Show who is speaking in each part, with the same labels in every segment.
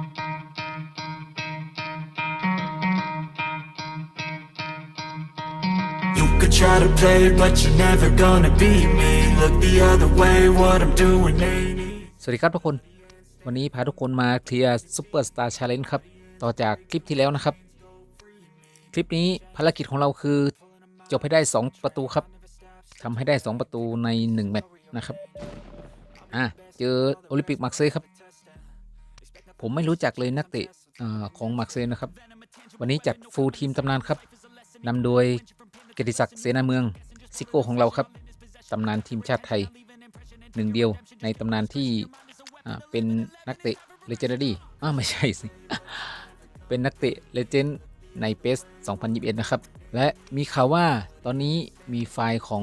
Speaker 1: สวัสดีครับทุกคน วันนี้พาทุกคนมาเคลียร์ซูเปอร์สตาร์ชาเลนจ์ครับ ต่อจากคลิปที่แล้วนะครับ คลิปนี้ภารกิจของเราคือจบให้ได้ 2 ประตูครับ ทำให้ได้ 2 ประตูใน1แมตช์นะครับ อ่ะเจอโอลิมปิกมาร์เซ่ครับผม ไม่รู้จักเลยนักเตะของมาร์เซนนะ ครับ วันนี้จัดฟูล ทีมตำนานครับนำโดย เกติศักดิ์เสนา เมือง ซิโก้ของเราครับตำนานทีมชาติไทยหนึ่งเดียวในตำนานที่เป็นนักเตะเลเจนดี้อ้าไม่ใช่สิเป็นนักเตะเลเจนด์ในเปส2021 นะครับและมีข่าวว่าตอนนี้มีไฟล์ของ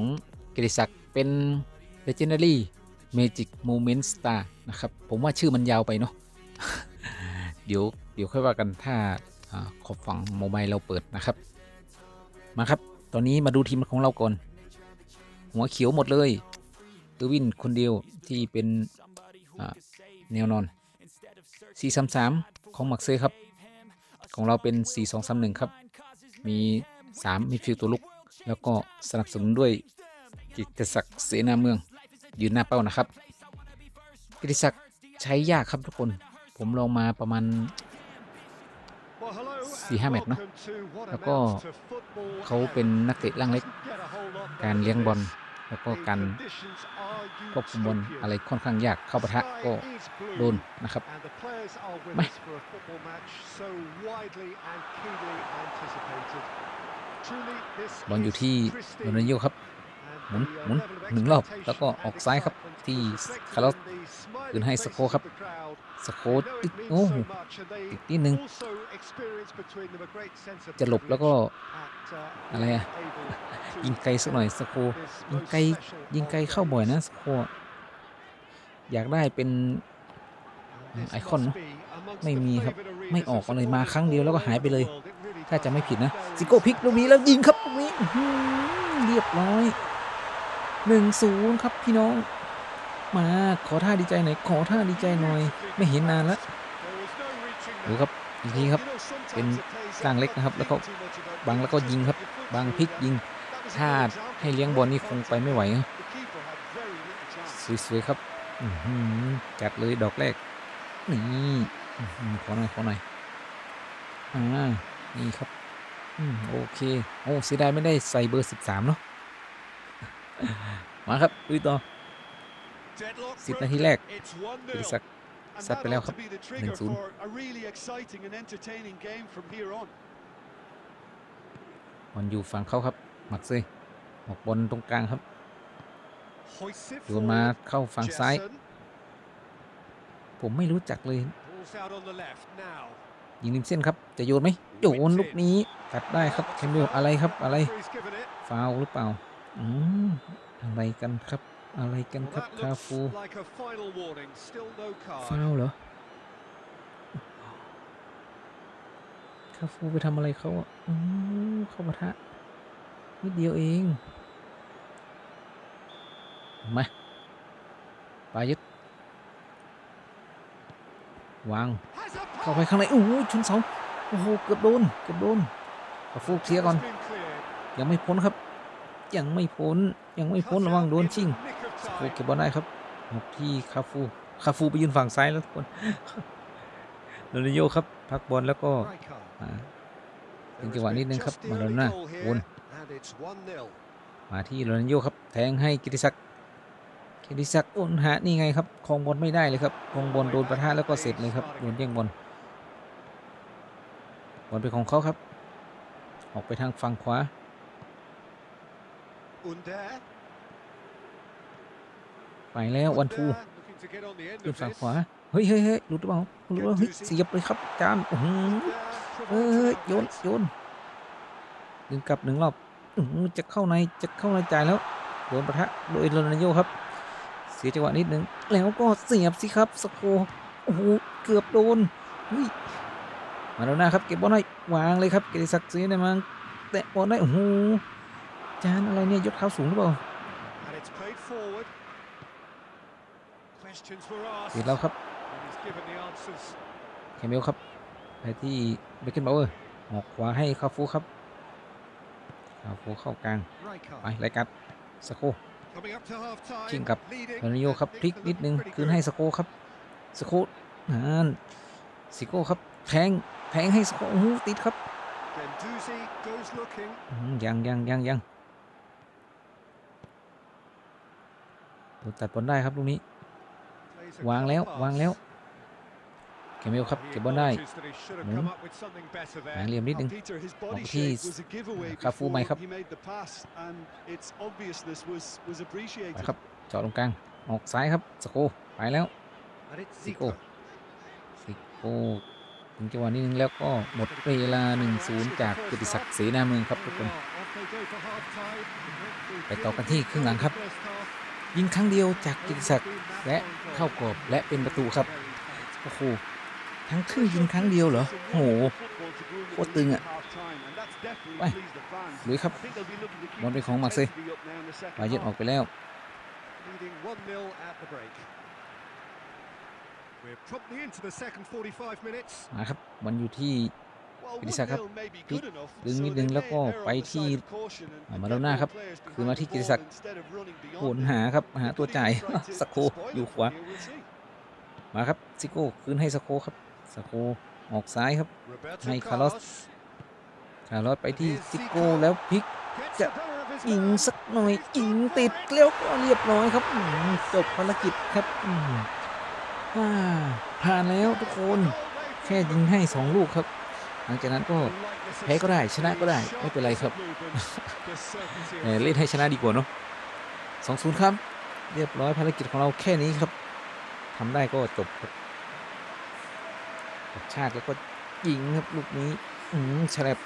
Speaker 1: เกติศักดิ์เป็นเลเจนดี้เมจิกม m เม e n สตาร์นะครับผมว่าชื่อมันยาวไปเนาะเดี๋ยว เดี๋ยวค่อยว่ากันถ้าขอบฝั่งโมบายเราเปิดนะ ครับ มา ครับ ตอนนี้มาดูทีมของเรา ก่อน หัวเขียวหมดเลยตัววินคนเดียวที่เป็นแนวนอน 433ของมักเซ่ครับ ของเราเป็น 4231ครับ มี 3มิดฟิลตัวลุก แล้วก็สนับสนุนด้วยกิตศักดิ์เสนาเมืองยืนหน้าเป้านะครับกิตศักดิ์ใช้ยากครับทุกคนผมลงมาประมาณสี่ห้าแมตช์เนาะ แล้วก็เขาเป็นนักเตะร่างเล็กการเลี้ยงบอลแล้วก็การควบคุมบอลอะไรค่อนข้างยากเข้าปะทะก็โดนนะครับไม่บอลอยู่ที่โรนัลโยครับหมุนหมุนหนึ่งรอบแล้วก็ออกซ้ายครับที่คาร์ลสคืนให้สโคครับ สโคติดโอ้ติดนิดนึง จะหลบแล้วก็ อะไรอ่ะยิงไกลสักหน่อย สโค ยิงไกลยิงไกลเข้าบ่อยนะสโคอยากได้เป็นไอคอนไม่มีครับไม่ออกเลย มา ครั้งเดียวแล้วก็หายไปเลย ถ้าจะไม่ผิดนะ ซิโก้พลิกลูกนี้แล้วยิง ครับลูกนี้เรียบร้อยหนึ่งศูนย์ครับพี่น้อง มาขอท่าดีใจ หน่อยขอท่าดีใจหน่อย ไม่เห็นนานละดูครับอีกทีครับ เป็นกลางเล็กนะครับแล้วก็บังแล้วก็ยิงครับบังพลิกยิงถ้าให้เลี้ยงบอลนี่คงไปไม่ไหวนะสวยๆครับจัดเลยดอกแรกนี่ขอหน่อยขอหน่อยอ่านี่ครับโอเคโอ้เสียดาย ไม่ได้ใส่เบอร์สสิบามเนาะมาครับลุยต่อสิบนาทีแรกเป็นสักสัตวัไปแล้วครับหนึ่งศูนย์มอนอยู่ฝั่งเขาครับ หมักซี่หมกบนตรงกลางครับ โยนมาเข้าฝั่งซ้าย ผมไม่รู้จักเลย ยิงริมเส้นครับ จะโยนไหมโยนลูกนี้ ตัดได้ครับเคมเลอะไรครับ อะไร ฟาวหรือเปล่าอืมอะไรกันครับ อะไรกันครับ คาฟูฟาวเหรอ คาฟูไปทำอะไรเขาอ่ะอืมเขาปะทะนิดเดียวเอง มาปายึดวางเข้าไปข้างในโอ้ยชนเสาโอ้โห เกือบโดน เกือบโดนคาฟูเคลียร์ก่อนยังไม่พ้นครับยังไม่พ้นยังไม่พ้นระวังโดนชิงโอเก็บบอลได้ครับที่คาฟูคาฟูไปยืนฝั่งซ้ายแล้วทุกคนโรนิโยครับพักบอลแล้วก็เป็นจังหวะนิดนึงครับ มาโดนหน้าวนมาที่โรนิโยครับ แทงให้กิติศักดิ์กิติศักดิ์อุนหานี่ไงครับคองบอลไม่ได้เลยครับคองบอลโดนประทะแล้วก็เสร็จเลยครับโดนแย่งบอลบอลเป็นของเขาครับ ออกไปทางฝั่งขวาไปแล้ววันทูหลุด of ฝั่งขวา เฮ้ยเฮ้ยเฮ้ยหลุดหรือเปล่าหลุดหรือเปล่าเฮ้ยเสียบเลยครับจานโอ้โหเฮ้ยโยนโยนดึงกลับหนึ่งรอบจะเข้าในจะเข้าในจ่ายแล้วโดนประทะโดยโรนัลโยครับ เสียจังหวะนิดนึง แล้วก็เสียบสิครับ สโค โอ้โห เกือบโดนเฮ้ย มาแล้วนะครับเก็บบอลได้วางเลยครับ เกยติศักดิ์ศรีในมังแตะบอลได้โอ้โหจานอะไรเนี่ยยกเท้าสูงหรือเปล่าปิดแล้วครับแคมิลครับไปที่เบคเกนบาวเออร์ ออกขวาให้คาฟูครับคาฟูเข้ากลาง ไป ไล่กัดสโคจิงกับฟานิโยครับพลิกนิดนึงคืนให้สโคครับ สโคนั่นสิโก้ครับแทงแทงให้สโคติดครับยังยังยังยังตัดบอลได้ครับลูกนี้ วางแล้ววางแล้วเกมเอลครับ เก็บบอลได้หมุนหงเหลี่ยมนิดนึงบอกที่คาฟูใหม่ครับ ครับเจาะตรงกลางออกซ้ายครับ สโคไปแล้วสิโกสิโกถึงจังหวะนี้นึงแล้วก็หมดเวลา1-0จากกิติศักดิ์ศรีนาเมืองครับทุกคนไปต่อกันที่ครึ่งหลังครับยิงครั้งเดียวจากกิติศักดิ์และเข้ากรอบและเป็นประตูครับโอ้โหทั้งครึ่งยิงครั้งเดียวเหรอโหโคตรตึงอ่ะไปลุยครับบอลเป็นของมักเซ่ปาเย็ดออกไปแล้ว มาครับบอลอยู่ที่กิติศักดิ์ครับพลิกดึงนิดนึงแล้วก็ไปที่มาโดน่าครับ คือมาที่กิติศักดิ์โหนหาครับ หาตัวจ่ายสโคอยู่ขวา มาครับซิโก้คืนให้สโคครับสโคออกซ้ายครับให้คาร์ลอสคาร์ลอสไปที่ซิโก้แล้วพลิกจะยิงสักหน่อยยิงติดแล้วก็เรียบร้อยครับจบภารกิจครับผ่านแล้วทุกคน แค่ยิงให้สองลูกครับหลังจากนั้นก็แพ้ก็ได้ชนะก็ได้ไม่เป็นไรครับเล่นให้ชนะดีกว่าเนาะสองศูนย์ครับเรียบร้อยภารกิจของเราแค่นี้ครับทำได้ก็จบครับชาติแล้วก็ยิงครับลูกนี้อืมแฉลบ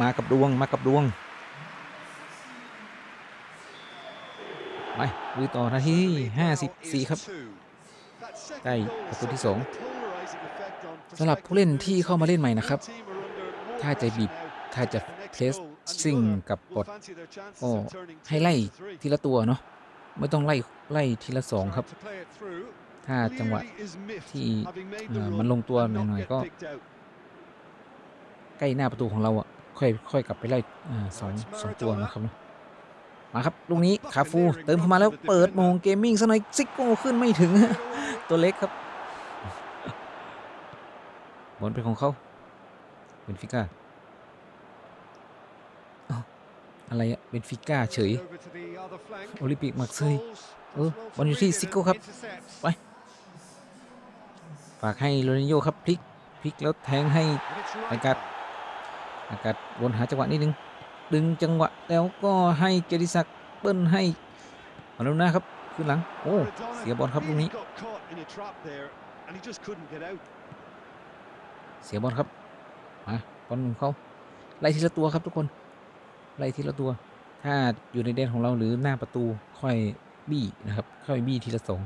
Speaker 1: มากับดวงมากับดวงไปดูต่อนาทีี่54 ครับ ได้ประตูที่ 2สำหรับผู้เล่นที่เข้ามาเล่นใหม่นะครับถ้า จะบีบถ้าจะเพลสซิ่งกับดทก็ให้ไล่ทีละตัวเนาะไม่ต้องไล่ไล่ทีละสองครับ ถ้าจังหวะที่มันลงตัวหน่อยๆก็ ใกล้หน้าประตูของเราอ่ะค่อยค่อยกลับไปไล่สองสองตัวนะครับมา ครับลูกนี้คาฟูเติมเข้ามาแล้วเปิดมองเกมมิ่งซะหน่อยซิกโก้ขึ้นไม่ถึงตัวเล็กครับบอลเป็นของเขาเบนฟิก้าอะไรอะเบนฟิก้า เฉยโอลิมปิกมักเซยเออบอลอยู่ที่ซิโก้ครับ ไปฝากให้โรนิโยครับพลิกพลิกแล้วแทงให้อากาศอากาศวนหาจังหวะนิดนึง ดึงจังหวะแล้วก็ให้เกดิศักเปิ้ลให้มาลุนาครับขึ้นหลังโอ้เสียบอลครับลูกนี้เสียบอลครับฮะบอลของเขาไล่ทีละตัวครับ ทุกคนไล่ทีละตัว ถ้าอยู่ในเดนของเราหรือหน้าประตูค่อยบี้นะครับ ค่อยบี้ทีละสอง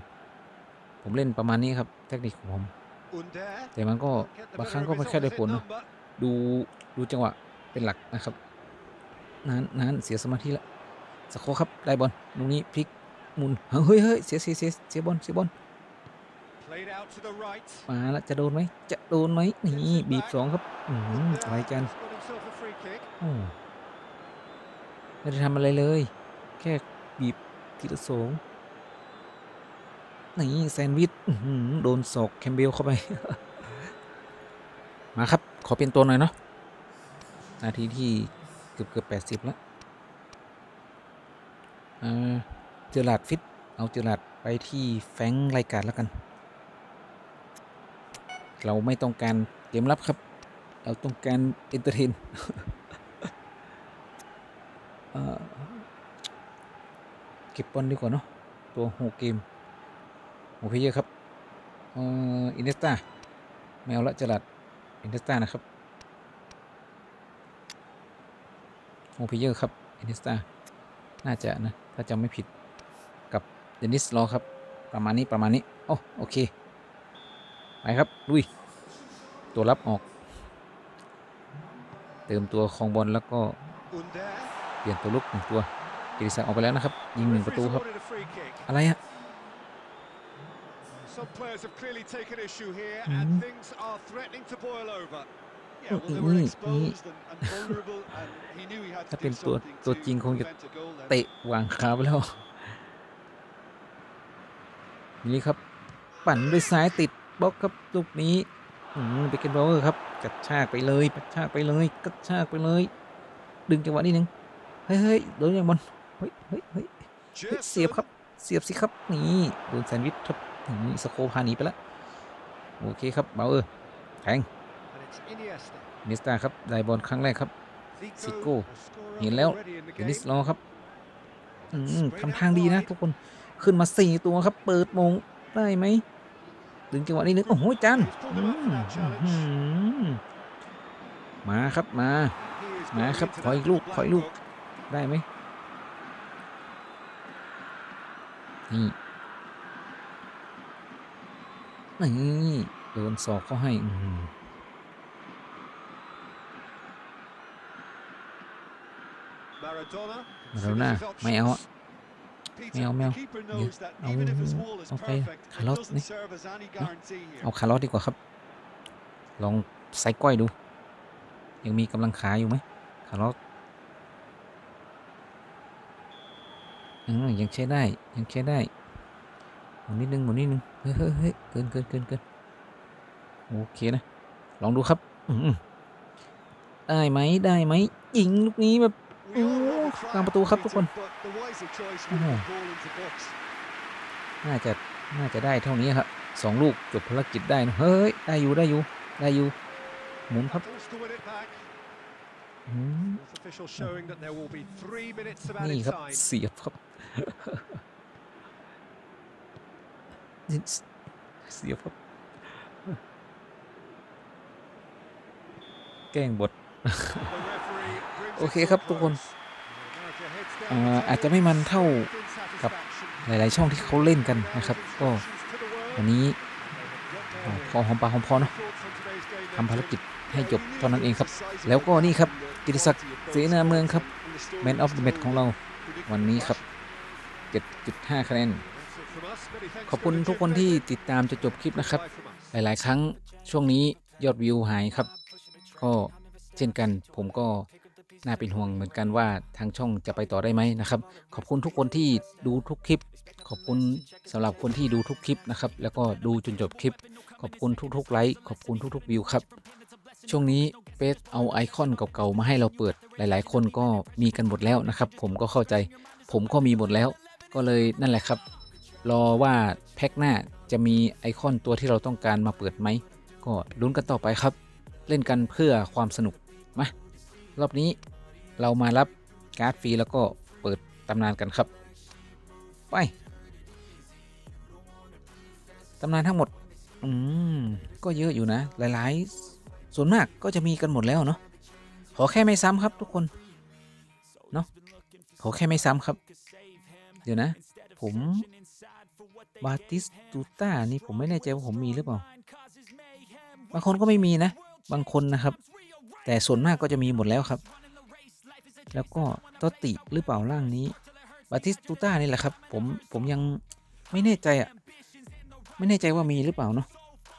Speaker 1: ผมเล่นประมาณนี้ครับ เทคนิคของผมแต่มันก็บางครั้งก็ไม่ค่อยได้ผลดูดูจังหวะเป็นหลักนะครับ นั้นนั้นเสียสมาธิละสโคครับได้บอลตรงนี้พลิกมุนเฮ้ยเฮ้ยเสียเสียเสียเสียบอลเสียบอลมาละ จะโดนไหม จะ โดนไหมนี่ บีบสองครับอะไรกันไม่ได้ทำอะไรเลย แค่ บีบทีละสองนี่แซนวิชโดนศอกแคมเบลเข้า ไป มา ครับ ขอเปลี่ยนตัวหน่อย เนาะนาทีที่ เกือบเกือบแปดสิบแล้วเจอหลาดฟิตเอาเจอหลาดไปที่แฟงรายการ แล้วกันเราไม่ต้องการเกมรับครับ เราต้องการเอนเตอร์เทนเก็บบอลดีกว่าเนาะตัวหกเกม โอเพเยอ์ครับ อินเดสตาแมวละจลัดอินเดสตานะครับโอเพเยอร์ครับอินเดสตาน่าจะนะ ถ้าจำไม่ผิด กับเดนิสลอครับ ประมาณนี้ประมาณนี้ โอ้ โอเคไปครับลุยตัวรับออก เติมตัวของบอลแล้วก็ เปลี่ยนตัวลุกหนึ่งตัวกิติศักดิ์ออกไปแล้วนะครับ ยิงหนึ่งประตูครับ อะไรฮะถ้าเป็นตัว ตัวจริงคงจะเตะวางขาไปแล้ว นี่ครับ ปั่นด้วยซ้ายติดบล็อกครับลูกนี้ไปเกนบล็เอกครับกัดชากไปเลยกัดชากไปเลยกัดชากไปเลย ดึงจังหวะนิดนึง เฮ้ยโดนยังบอลเฮ้ยเฮ้ยเฮ้ยเสียบครับเสียบสิครับ นี่โดนแซนวิชครับนี่สโคพาหนีไปละโอเคครับเบลเออแทงเิสตาครับได้บอลครั้งแรกครับซิโก้เห็นแล้วเดนิสรอครับทำทางดีนะทุกคนขึ้นมาสี่ตัวครับ เปิดมงได้ไหมึงจังหวะนี้นึงโอ้โหจัน มาครับ มา มาครับขออีกลูกขออีกลูก ได้ไหมนี่ นี่โดนสอบเขาให้เราหน้าไม่เอาอะไม่เอาไม่เอาเอาโอเไปคาร์ลอสนี่เอาคาร์ลอสดีกว่าครับ ลองไซก้อยดู ยังมีกำลังขาอยู่ไหมคาร์ลอสยังใช้ได้ยังใช้ได้หมุนนิดนึงหมุนนิดนึงเฮ้ยเฮ้ยเกินเกินเกินเกินโอเคนะลองดูครับได้ไหมได้ไหมยิงลูกนี้แบบกลางประตูครับทุกคน น่าจะ น่าจะได้เท่านี้ครับสองลูกจบภารกิจได้นะเฮ้ย ได้อยู่ได้อยู่ ได้อยู่ หมุนครับ นี่ครับเสียบครับ เสียบครับ แกล้งบท โอเคครับทุกคนอาจจะไม่มันเท่ากับหลายๆช่องที่เขาเล่นกันนะครับ ก็วันนี้พอหอมปากหอมพอเนาะทำภารกิจให้ จบเท่านั้นเองครับ แล้วก็นี่ครับกิติศักดิ์เสนา เมืองครับแมนออฟเดอะแมตของเรา วันนี้ครับ 7.5คะแนน ขอบคุณทุกคนที่ติดตามจะจบคลิปนะครับ หลายๆครั้งช่วงนี้ยอดวิวหายครับ ก็เช่นกันผมก็น่าเป็นห่วงเหมือนกันว่าทางช่องจะไปต่อได้ไหมนะครับ ขอบคุณทุกคนที่ดูทุกคลิป ขอบคุณสำหรับคนที่ดูทุกคลิป นะครับ แล้วก็ดูจนจบคลิป ขอบคุณทุกๆไลค์ ขอบคุณทุกๆวิวครับ ช่วงนี้เฟซเอาไอคอนเก่าๆมาให้เราเปิด หลาย ๆ คนก็มีกันหมดแล้วนะครับ ผมก็เข้าใจ ผมก็มีหมดแล้ว ก็เลยนั่นแหละครับ รอว่าแพ็คหน้าจะมีไอคอนตัวที่เราต้องการมาเปิดไหมก็ลุ้นกันต่อไปครับ เล่นกันเพื่อความสนุกมารอบนี้เรามารับการ์ดฟรีแล้วก็เปิดตำนานกันครับ ไปตำนานทั้งหมดอืมก็เยอะอยู่นะ หลายๆ ส่วนมากก็จะมีกันหมดแล้วเนาะขอแค่ไม่ซ้ำครับทุกคนเนาะขอแค่ไม่ซ้ำครับ เดี๋ยวนะ ผมบาติสตูต้านี่ผมไม่แน่ใจว่าผมมีหรือเปล่าบางคนก็ไม่มีนะ บางคนนะครับ แต่ส่วนมากก็จะมีหมดแล้วครับแล้วก็ตติหรือเปล่าร่างนี้บาติสตูต้านี่แหละครับ ผม ผมยังไม่แน่ใจอ่ะไม่แน่ใจว่ามีหรือเปล่าเนาะ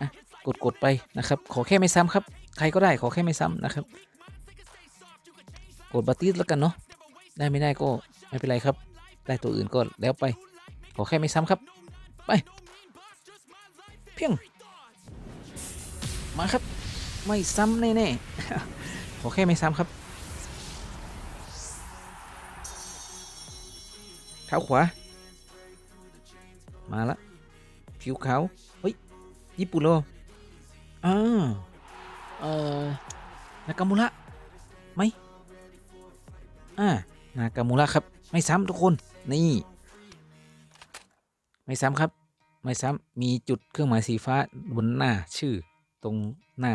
Speaker 1: อ่ะกดกดไปนะครับ ขอแค่ไม่ซ้ำครับ ใครก็ได้ ขอแค่ไม่ซ้ำนะครับ กดบาติสแล้วกันเนาะได้ไม่ได้ก็ไม่เป็นไรครับ ได้ตัวอื่นก็แล้วไป ขอแค่ไม่ซ้ำครับ ไปเพียงมาครับ ไม่ซ้ำแน่ๆขอแค่ไม่ซ้ำครับขาขวามา ละผิวขาวเฮ้ยญี่ปุ่นโลอ่าเอ่อนากามูระไหมอ่านากามูระครับ ไม่ซ้ำทุกคนนี่ไม่ซ้ำครับ ไม่ซ้ำมีจุดเครื่องหมายสีฟ้าบนหน้า ชื่อตรงหน้า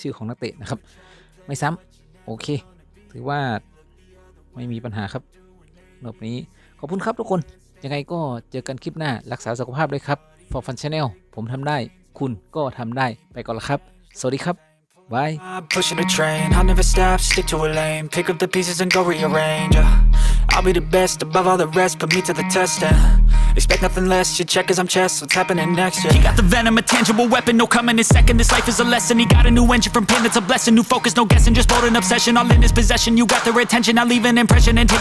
Speaker 1: ชื่อของนักเตะนะครับ ไม่ซ้ำโอเค ถือว่าไม่มีปัญหาครับรอบนี้ขอบคุณครับทุกคน ยังไงก็เจอกันคลิปหน้า รักษาสุขภาพด้วยครับฟอร์ฟันชาแนลผมทำได้ คุณก็ทำได้ ไปก่อนละครับ สวัสดีครับ Bye. I'm pushing a train, I'll never stop, stick to a lane. Pick up the pieces and go rearrange. Yeah. I'll be the best above all the rest, put me to the test. And expect nothing less, you check as I'm chess, what's happening next? Yeah. He got the venom, a tangible weapon, no coming in second. This life is a lesson. He got a new engine from pain, that's a blessing. New focus, no guessing, just bold an obsession. All in his possession, you got the retention, I'll leave an impression and take.